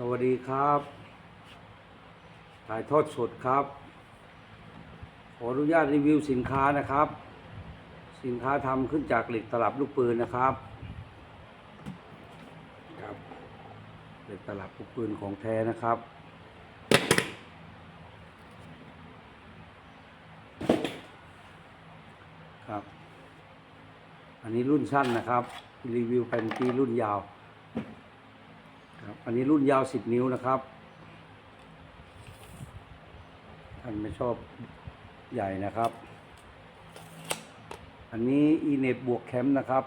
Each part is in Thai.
สวัสดีครับ ถ่ายทอดสดครับ ขออนุญาตรีวิวสินค้านะครับ สินค้าทำขึ้นจากเหล็กตลับลูกปืนนะครับครับเหล็กตลับลูกปืนของแท้นะครับครับ อันนี้รุ่นสั้นนะครับ รีวิวไปเมื่อกี้รุ่นยาว อันนี้รุ่นยาว10นิ้วนะครับท่านไม่ชอบใหญ่นะครับ อันนี้อีเน็บวกแคมป์นะครับ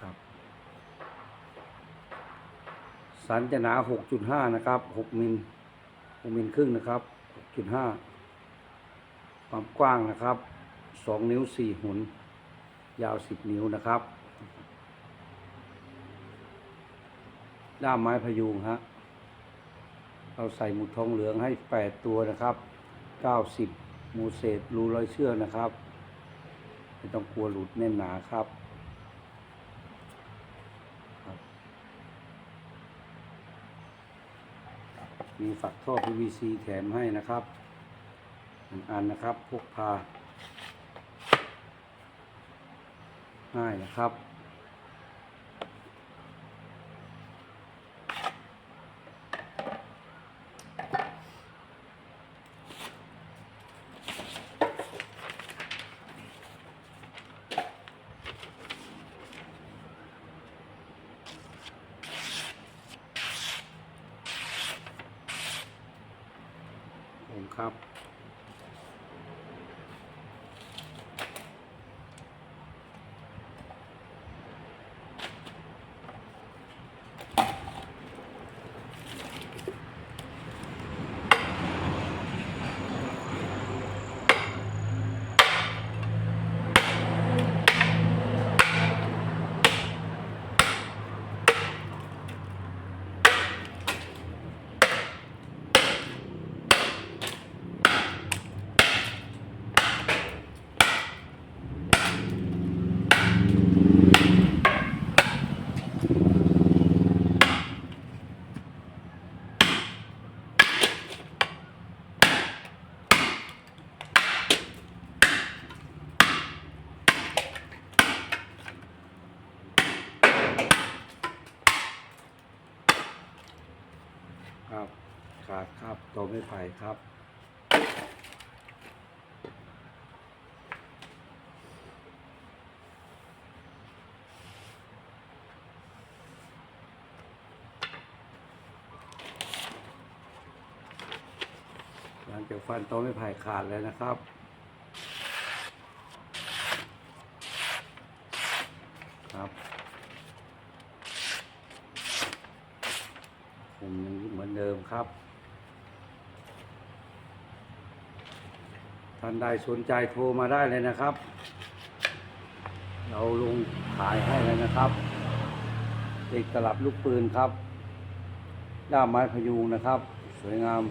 ครับสันจะหนา 6.5 นะครับ 6 มิล6มิลครึ่งนะครับ 6.5 ความกว้างนะครับ 2 นิ้ว 4 หุน ยาว 10 นิ้วนะครับ ด้ามไม้พยุงฮะเราใส่หมุดทองเหลืองให้ 8 ตัวนะครับ 90 มูเศษรูร้อยเชือกนะครับ ไม่ต้องกลัวหลุดแน่นหนาครับมีฝักท่อ PVC แถมให้นะครับหนึ่งอันนะครับพกพาง่ายนะครับ ครับ ขาดครับตัวไม่ไผ่ครับ หลังจากฟันตัวไม่ไผ่ขาดเลยนะครับครับผมยังเหมือนเดิมครับ ท่านใดสนใจโทรมาได้เลยนะครับ เราลงขายให้เลยนะครับเอกตลับลูกปืนครับ ด้ามไม้พยุงนะครับ สวยงาม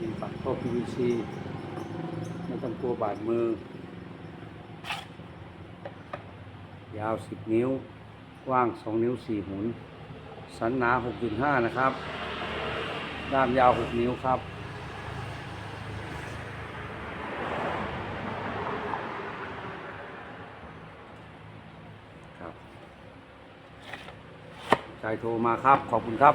มีฝักท่อ PVC ไม่ต้องกลัวบาดมือ ยาว 10 นิ้ว กว้าง 2 นิ้ว 4 หุน สันหนา 6.5 นะครับ ด้ามยาวหกนิ้วครับ ครับใจโทรมาครับ ขอบคุณครับ